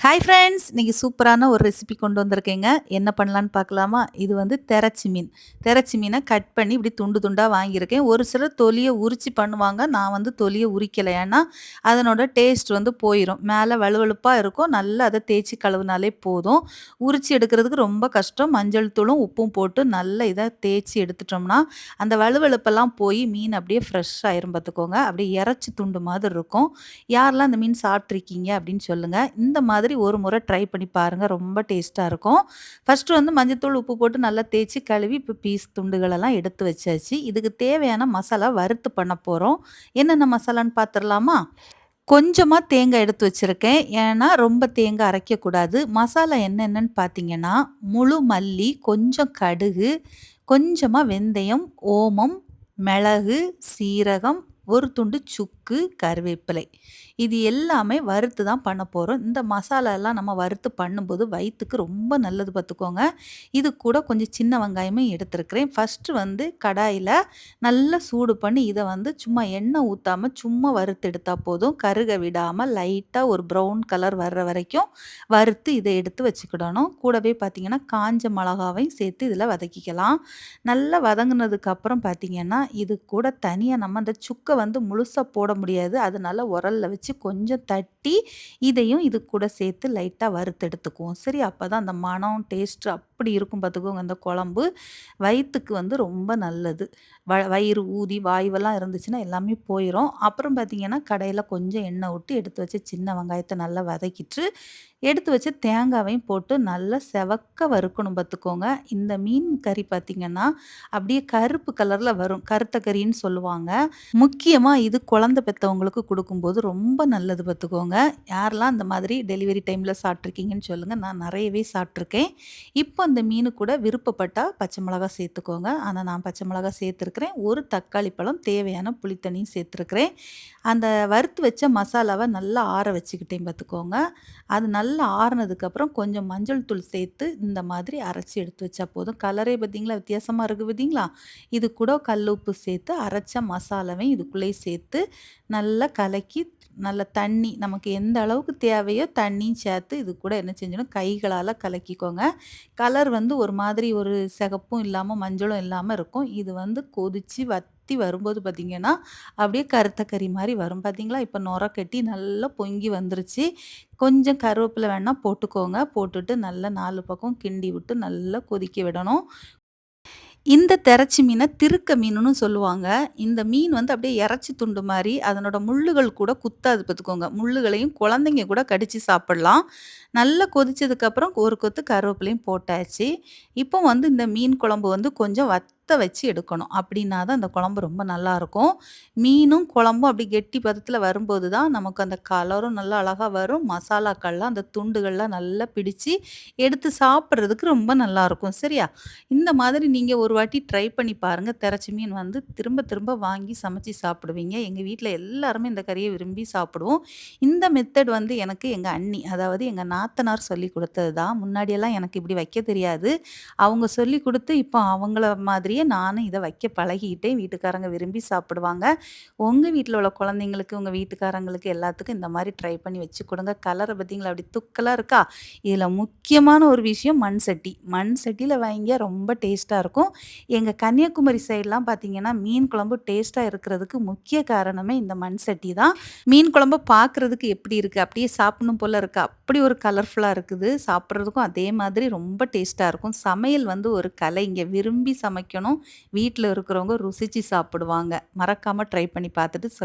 Hi friends! இன்றைக்கி சூப்பரான ஒரு ரெசிபி கொண்டு வந்திருக்கேங்க. என்ன பண்ணலான்னு பார்க்கலாமா? இது வந்து தெரச்சி மீன். தெரச்சி மீனை கட் பண்ணி இப்படி துண்டு துண்டாக வாங்கியிருக்கேன். ஒரு சிலர் தொலியை உரிச்சு பண்ணுவாங்க. நான் வந்து தொலியை உரிக்கலை ஏன்னா, அதனோட டேஸ்ட் வந்து போயிடும் மேலே வலுவழுப்பாக இருக்கும். நல்லா அதை தேய்ச்சி கழுவுனாலே போதும். உரிச்சு எடுக்கிறதுக்கு ரொம்ப கஷ்டம். மஞ்சள் தூளும், உப்பும் போட்டு நல்லா இதை தேய்ச்சி எடுத்துட்டோம்னா, அந்த வழுவழுப்பெல்லாம் போய் மீன் அப்படியே ஃப்ரெஷ் ஆயிரும் பார்த்துக்கோங்க. அப்படியே இறைச்சி துண்டு மாதிரி இருக்கும். யாரெல்லாம் அந்த மீன் சாப்பிட்ருக்கீங்க அப்படின்னு சொல்லுங்கள் இந்த மாதிரி மாதிரி ஒரு முறை ட்ரை பண்ணி பாருங்கள் ரொம்ப டேஸ்ட்டாக இருக்கும். ஃபஸ்ட்டு வந்து மஞ்சத்தூள், உப்பு போட்டு நல்லா தேய்ச்சி கழுவி, இப்போ பீஸ் துண்டுகளெல்லாம் எடுத்து வச்சாச்சு. இதுக்கு தேவையான மசாலா வறுத்து பண்ண போகிறோம் என்னென்ன மசாலான்னு பார்த்துடலாமா கொஞ்சமாக தேங்காய் எடுத்து வச்சுருக்கேன் ஏன்னா, ரொம்ப தேங்காய் அரைக்கக்கூடாது. மசாலா என்னென்னன்னு பார்த்தீங்கன்னா, முழு மல்லி, கொஞ்சம் கடுகு, கொஞ்சமாக வெந்தயம், ஓமம், மிளகு, சீரகம், ஒரு துண்டு சுக்கு, கருவேப்பிலை. இது எல்லாமே வறுத்து தான் பண்ண போகிறோம் இந்த மசாலாலாம் நம்ம வறுத்து பண்ணும்போது வயிற்றுக்கு ரொம்ப நல்லது பார்த்துக்கோங்க. இது கூட கொஞ்சம் சின்ன வெங்காயமும் எடுத்துருக்கிறேன். ஃபர்ஸ்ட்டு வந்து கடாயில் நல்லா சூடு பண்ணி இதை வந்து சும்மா எண்ணெய் ஊற்றாமல் சும்மா வறுத்து எடுத்தால் போதும். கருக விடாமல் லைட்டாக ஒரு ப்ரௌன் கலர் வர்ற வரைக்கும் வறுத்து இதை எடுத்து வச்சுக்கிடணும். கூடவே பார்த்திங்கன்னா காஞ்ச மிளகாவையும் சேர்த்து இதில் வதக்கிக்கலாம். நல்லா வதங்கினதுக்கப்புறம் பார்த்தீங்கன்னா, இது கூட தனியாக நம்ம அந்த சுக்கை வந்து முழுசாக போட முடியாது. அதனால உரலில் வச்சு கொஞ்சம் தட்டி, இதையும் இது கூட சேர்த்து லைட்டாக வறுத்து எடுத்துக்குவோம். சரி, அப்பதான் அந்த மணம், டேஸ்ட்டு அப்படி இருக்கும் பார்த்துக்கோங்க அந்த குழம்பு. வயிற்றுக்கு வந்து ரொம்ப நல்லது. வ வயிறு ஊதி, வாய்வெல்லாம் இருந்துச்சுன்னா எல்லாமே போயிடும் அப்புறம் பார்த்திங்கன்னா கடையில் கொஞ்சம் எண்ணெய் விட்டு எடுத்து வச்சு சின்ன வெங்காயத்தை நல்லா வதக்கிட்டு, எடுத்து வச்சு தேங்காவையும் போட்டு நல்லா செவக்க வறுக்கணும் பார்த்துக்கோங்க. இந்த மீன் கறி பார்த்தீங்கன்னா, அப்படியே கருப்பு கலரில் வரும். கருத்த கறின்னு சொல்லுவாங்க. முக்கியமாக இது குழந்த பெற்றவங்களுக்கு கொடுக்கும்போது ரொம்ப நல்லது பார்த்துக்கோங்க. யாரெல்லாம் அந்த மாதிரி டெலிவரி டைமில் சாப்பிட்ருக்கீங்கன்னு சொல்லுங்கள் நான் நிறையவே சாப்பிட்ருக்கேன். இப்போ இந்த மீனு கூட விருப்பப்பட்டால் பச்சை மிளகா சேர்த்துக்கோங்க. ஆனால் நான் பச்சை மிளகா சேர்த்துருக்கிறேன். ஒரு தக்காளி பழம், தேவையான புளித்தண்ணியும் சேர்த்துருக்கிறேன். அந்த வறுத்து வச்ச மசாலாவை நல்லா ஆற வச்சுக்கிட்டேன் பார்த்துக்கோங்க. அது நல்லா நல்லா ஆறுனதுக்கப்புறம் கொஞ்சம் மஞ்சள் தூள் சேர்த்து இந்த மாதிரி அரைச்சி எடுத்து வச்சா போதும். கலரே பார்த்தீங்களா வித்தியாசமாக இருக்குது பார்த்தீங்களா? இது கூட கல் உப்பு சேர்த்து அரைச்ச மசாலாவையும் இதுக்குள்ளேயே சேர்த்து நல்லா கலக்கி நல்ல தண்ணி நமக்கு எந்த அளவுக்கு தேவையோ தண்ணியும் சேர்த்து இது கூட என்ன செஞ்சிடணும், கைகளால் கலக்கிக்கோங்க. கலர் வந்து ஒரு மாதிரி ஒரு சிகப்பும் இல்லாமல் மஞ்சளும் இல்லாமல் இருக்கும். இது வந்து கொதிச்சு வத்தி வரும்போது பார்த்தீங்கன்னா, அப்படியே கருத்த கறி மாதிரி வரும். பார்த்தீங்களா? இப்போ நுர கட்டி நல்லா பொங்கி வந்துருச்சு. கொஞ்சம் கருவேப்பில வேணால் போட்டுக்கோங்க. போட்டுட்டு நல்லா நாலு பக்கம் கிண்டி விட்டு நல்லா கொதிக்க விடணும். இந்த தெரச்சி மீனை திருக்க மீனுன்னு சொல்லுவாங்க. இந்த மீன் வந்து அப்படியே இறச்சி துண்டு மாதிரி அதனோட முள்ளுகள் கூட குத்தாது பார்த்துக்கோங்க. முள்ளுகளையும் குழந்தைங்க கூட கடித்து சாப்பிடலாம். நல்லா கொதிச்சதுக்கப்புறம் ஒரு கொத்து கருவேப்பிலையும் போட்டாச்சு. இப்போ வந்து இந்த மீன் குழம்பு வந்து கொஞ்சம் வத் வச்சு எடுக்கணும். அப்படின்னா தான் அந்த குழம்பு ரொம்ப நல்லாயிருக்கும். மீனும், குழம்பும் அப்படி கெட்டி பதத்தில் வரும்போது தான் நமக்கு அந்த கலரும் நல்லா அழகாக வரும். மசாலாக்கள்லாம் அந்த துண்டுகள்லாம் நல்லா பிடிச்சி எடுத்து சாப்பிட்றதுக்கு ரொம்ப நல்லாயிருக்கும். சரியா? இந்த மாதிரி நீங்கள் ஒரு வாட்டி ட்ரை பண்ணி பாருங்கள் தெரச்சி மீன் வந்து திரும்ப திரும்ப வாங்கி சமைச்சு சாப்பிடுவீங்க. எங்கள் வீட்டில் எல்லாருமே இந்த கறியை விரும்பி சாப்பிடுவோம். இந்த மெத்தட் வந்து எனக்கு எங்கள் அண்ணி, அதாவது எங்கள் நாத்தனார் சொல்லிக் கொடுத்தது தான். முன்னாடியெல்லாம் எனக்கு இப்படி வைக்க தெரியாது. அவங்க சொல்லிக் கொடுத்து இப்போ அவங்கள மாதிரி மாதிரியே நானும் இதை வைக்க பழகிக்கிட்டேன். வீட்டுக்காரங்க விரும்பி சாப்பிடுவாங்க. உங்கள் வீட்டில் உள்ள குழந்தைங்களுக்கு, உங்கள் வீட்டுக்காரங்களுக்கு எல்லாத்துக்கும் இந்த மாதிரி ட்ரை பண்ணி வச்சு கொடுங்க கலரை பார்த்தீங்களா? அப்படி துக்கலாக இருக்கா? இதில் முக்கியமான ஒரு விஷயம் மண் சட்டி. மண் சட்டியில் வாங்கி ரொம்ப டேஸ்ட்டாக இருக்கும். எங்கள் கன்னியாகுமரி சைட்லாம் பார்த்தீங்கன்னா, மீன் குழம்பு டேஸ்ட்டாக இருக்கிறதுக்கு முக்கிய காரணமே இந்த மண் சட்டி தான். மீன் குழம்பு பார்க்குறதுக்கு எப்படி இருக்குது அப்படியே சாப்பிடணும் போல் இருக்கா? அப்படி ஒரு கலர்ஃபுல்லாக இருக்குது. சாப்பிட்றதுக்கும் அதே மாதிரி ரொம்ப டேஸ்ட்டாக இருக்கும். சமையல் வந்து ஒரு கலை இங்கே விரும்பி சமைக்கணும். வீட்டில் இருக்கிறவங்க ருசிச்சு சாப்பிடுவாங்க. மறக்காம ட்ரை பண்ணி பார்த்துட்டு சொல்